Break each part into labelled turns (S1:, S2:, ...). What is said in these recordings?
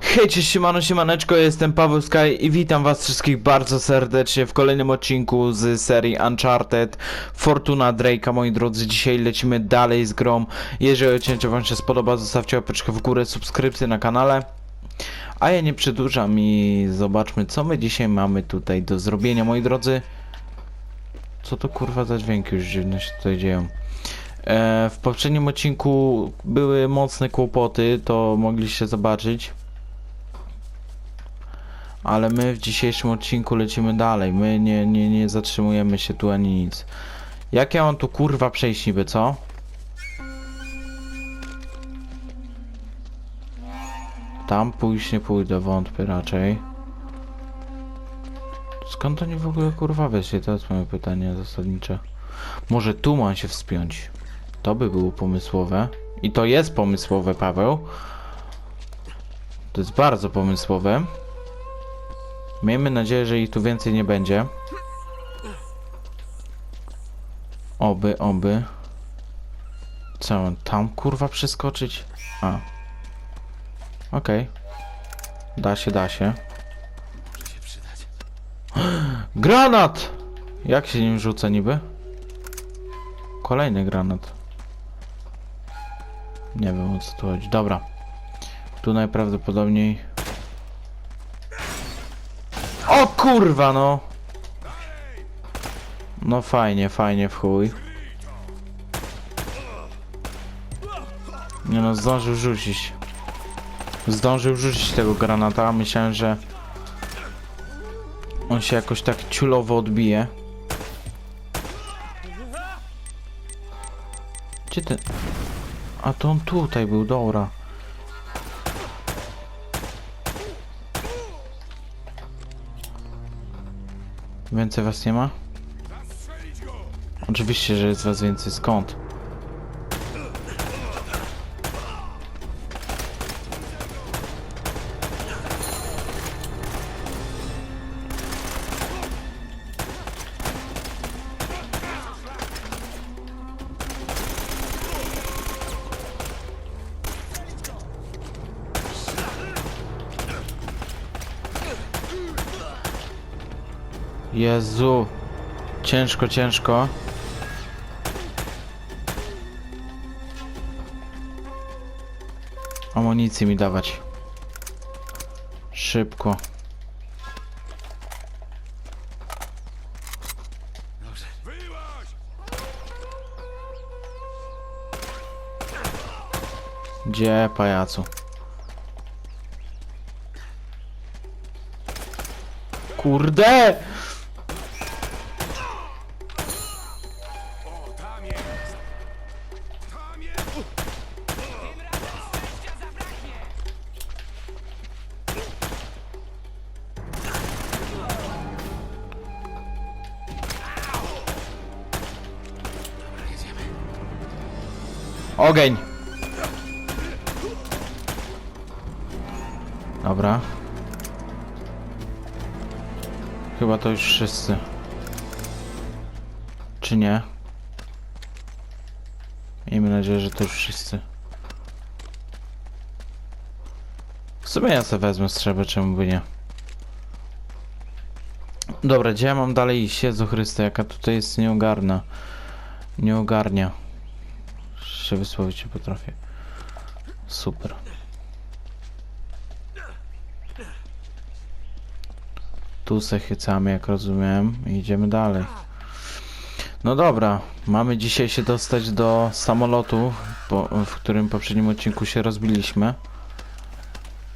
S1: Hej, cześć, siemano, siemaneczko, jestem Paweł Sky i witam was wszystkich bardzo serdecznie w kolejnym odcinku z serii Uncharted Fortuna Drake'a, moi drodzy. Dzisiaj lecimy dalej z grą. Jeżeli odcięcie wam się spodoba, zostawcie łapeczkę w górę, subskrypcję na kanale. A ja nie przedłużam i zobaczmy, co my dzisiaj mamy tutaj do zrobienia, moi drodzy. Co to kurwa za dźwięki już dziwne się tutaj dzieją. E, w poprzednim odcinku były mocne kłopoty, to mogliście zobaczyć. Ale my w dzisiejszym odcinku lecimy dalej. My nie, nie, nie zatrzymujemy się tu ani nic. Jak ja mam tu kurwa przejść niby, co? Tam pójść nie pójdę, wątpię raczej. Skąd oni w ogóle kurwa weszli? To jest moje pytanie zasadnicze. Może tu mam się wspiąć. To by było pomysłowe. I to jest pomysłowe, Paweł. To jest bardzo pomysłowe. Miejmy nadzieję, że ich tu więcej nie będzie. Oby, oby. Co, tam kurwa przeskoczyć? A. Okej. Da się, da się.
S2: Może się przydać.
S1: Granat! Jak się nim rzuca niby? Kolejny granat. Nie wiem o co tu chodzi. Dobra. Tu najprawdopodobniej... O kurwa no! No fajnie, fajnie w chuj. Nie no, zdążył rzucić. Zdążył rzucić tego granata, myślałem, że... On się jakoś tak ciulowo odbije. Gdzie ten... A to on tutaj był, dobra. Więcej was nie ma? Oczywiście, że jest was więcej. Skąd? Jezu. Ciężko, ciężko. Amunicję mi dawać. Szybko. Gdzie, pajacu? Kurde! Ogień! Dobra. Chyba to już wszyscy. Czy nie? Miejmy nadzieję, że to już wszyscy. W sumie ja sobie wezmę strzelbę, czemu by nie. Dobra, gdzie ja mam dalej iść? Jezu Chryste, jaka tutaj jest nieogarna. Nie ogarnia się wysłowić nie potrafię. Super. Tu se chycamy, jak rozumiem, idziemy dalej. No dobra, mamy dzisiaj się dostać do samolotu, po, w którym poprzednim odcinku się rozbiliśmy.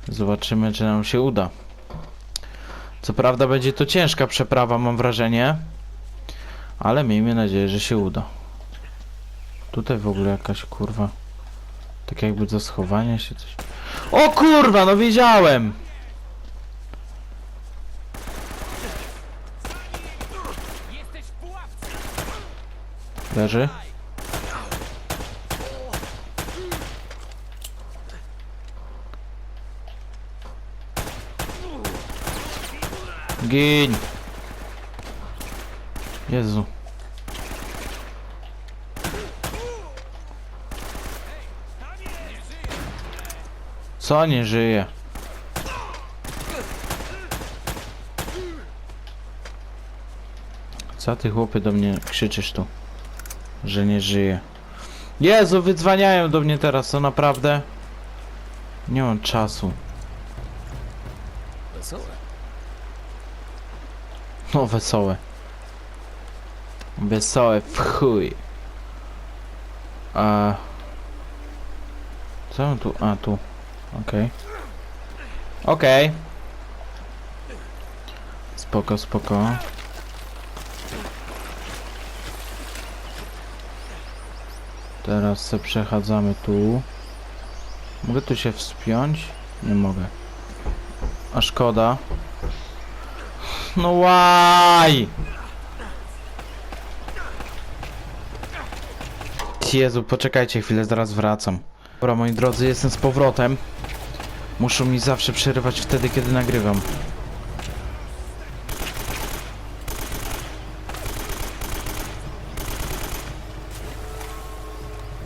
S1: Zobaczymy, czy nam się uda. Co prawda będzie to ciężka przeprawa, mam wrażenie. Ale miejmy nadzieję, że się uda. Tutaj w ogóle jakaś kurwa. Tak jakby do schowania się coś. O kurwa, no wiedziałem! Leży? Gin! Jezu. Co nie żyje? Co ty chłopy do mnie krzyczysz tu? Że nie żyje. Jezu, wydzwaniają do mnie teraz, to naprawdę? Nie mam czasu.
S2: Wesołe.
S1: No wesołe. Wesołe w chuj. A... Co tu? A tu. Okej. Okej. Spoko, spoko. Teraz se przechadzamy tu. Mogę tu się wspiąć? Nie mogę. A szkoda. No łaj! Jezu, poczekajcie chwilę, zaraz wracam. Dobra, moi drodzy, jestem z powrotem. Muszą mi zawsze przerywać wtedy, kiedy nagrywam.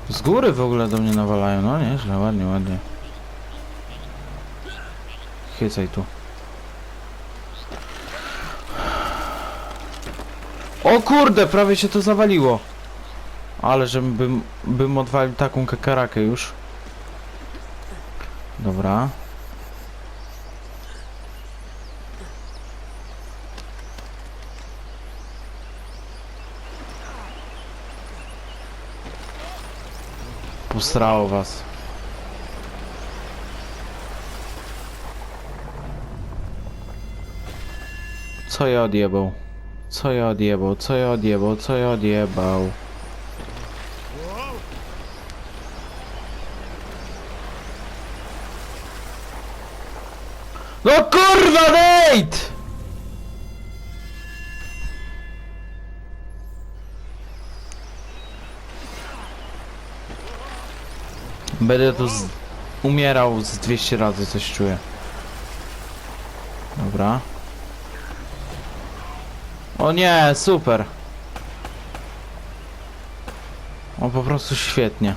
S1: Z góry w ogóle do mnie nawalają, no nieźle, ładnie, ładnie. Chycaj tu. O kurde, prawie się to zawaliło. Ale żebym bym odwalił taką kakarakę już. Dobra. Posrało was. Co ja odjebał? Co ja odjebał? Co ja odjebał? Co ja odjebał? No kurwa Nate! Będę tu z... umierał z 200 razy, coś czuję. Dobra. O nie, super. O, po prostu świetnie.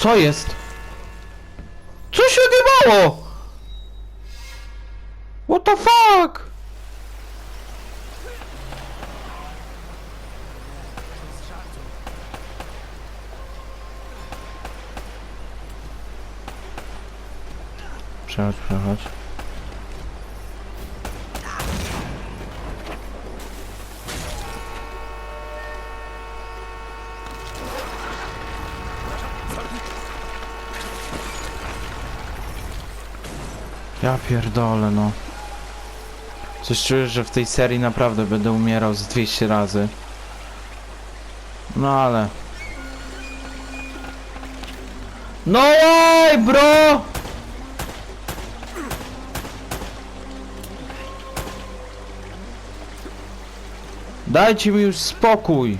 S1: Co jest? Co się odjebało? What the fuck? Przechodź, przechodź. Ja pierdolę no. Coś czuję, że w tej serii naprawdę będę umierał z 200 razy. No ale... No bro! Dajcie mi już spokój.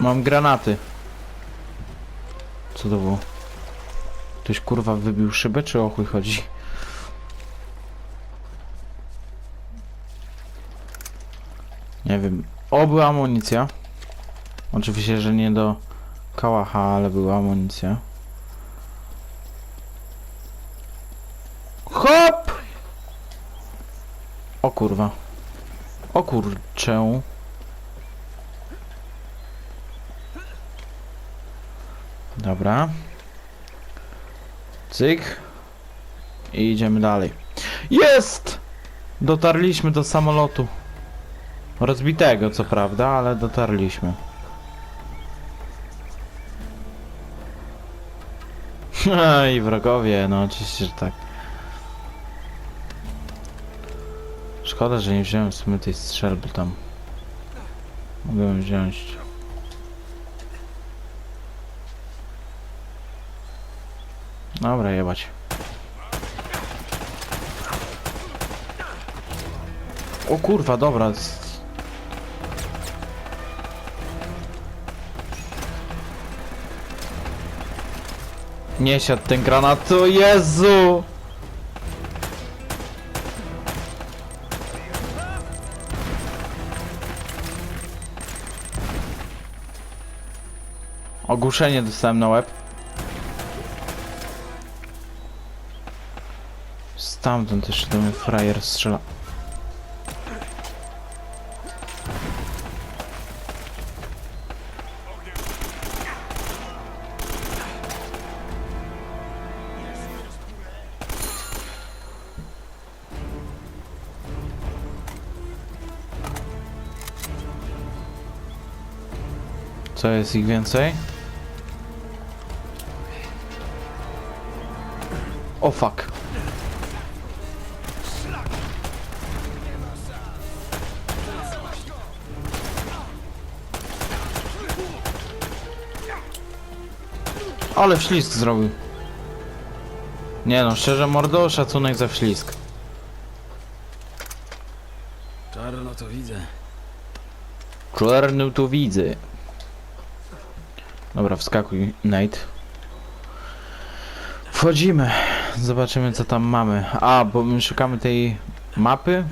S1: Mam granaty. Co to było? Ktoś kurwa wybił szybę, czy o chuj chodzi? Nie wiem. O, była amunicja. Oczywiście, że nie do kałacha, ale była amunicja. Hop! O kurwa. O kurczę. Dobra. Cyk. I idziemy dalej. Jest! Dotarliśmy do samolotu. Rozbitego, co prawda, ale dotarliśmy. I wrogowie, no oczywiście, że tak. Szkoda, że nie wziąłem w sumie tej strzelby tam. Mogłem wziąć. Dobra, jebać. O kurwa, dobra. Nie siadł ten granat, o Jezu! Ogłuszenie dostałem na łeb. Stamtąd jeszcze do mnie frajer strzela. Co jest ich więcej? O fuck. Ale wślizg zrobił. Nie no, szczerze mordo, szacunek za wślizg.
S2: Czarno to widzę.
S1: Czarny tu widzę. Dobra, wskakuj, Nate. Wchodzimy. Zobaczymy, co tam mamy. A, bo my szukamy tej mapy.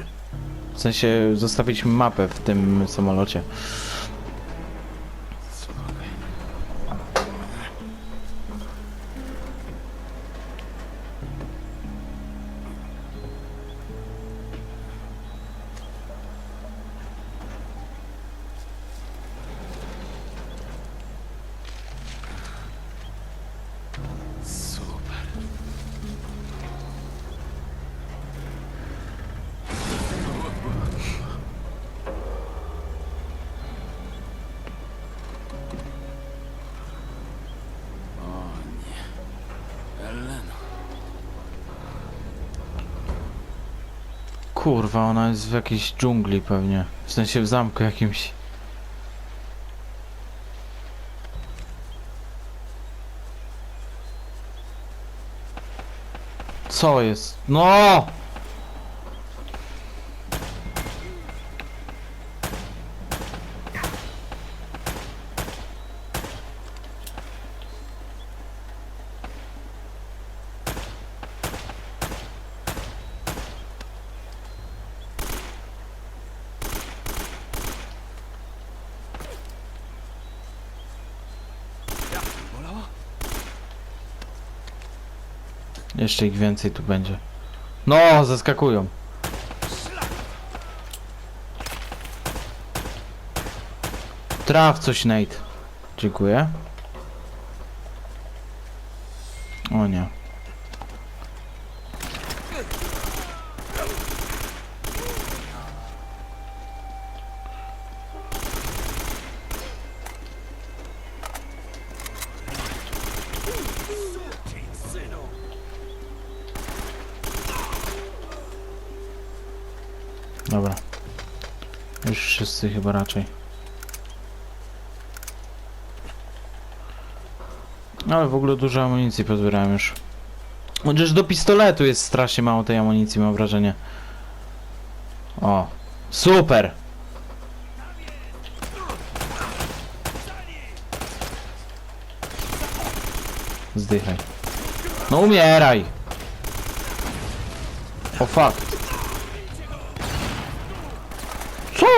S1: W sensie, zostawiliśmy mapę w tym samolocie. Kurwa, ona jest w jakiejś dżungli pewnie. W sensie w zamku jakimś. Co jest? No! Jeszcze ich więcej tu będzie. No, zaskakują. Traf coś, Nate. Dziękuję. O nie. Chyba raczej. Ale w ogóle dużo amunicji pozbierałem już. Chociaż do pistoletu jest strasznie mało tej amunicji, mam wrażenie. O, super! Zdychaj. No umieraj! O fuck.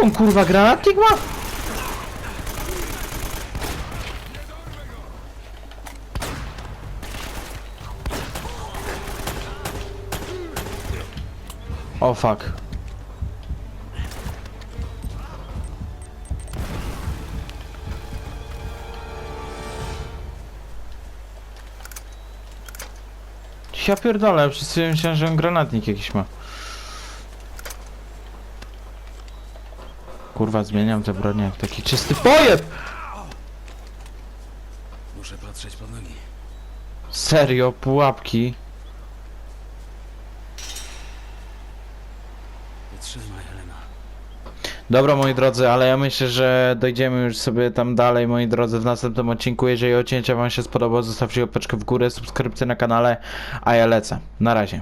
S1: On kurwa granatnik ma? O fuck. Ja pierdolę, chwilę myślałem, że on granatnik jakiś ma. Kurwa, zmieniam te bronie jak taki czysty pojeb!
S2: Muszę patrzeć pod nogi.
S1: Serio, pułapki.
S2: Wytrzymaj, Elena.
S1: Dobra, moi drodzy, ale ja myślę, że dojdziemy już sobie tam dalej, moi drodzy, w następnym odcinku. Jeżeli odcięcie wam się spodobało, zostawcie łapeczkę w górę, subskrypcję na kanale, a ja lecę. Na razie.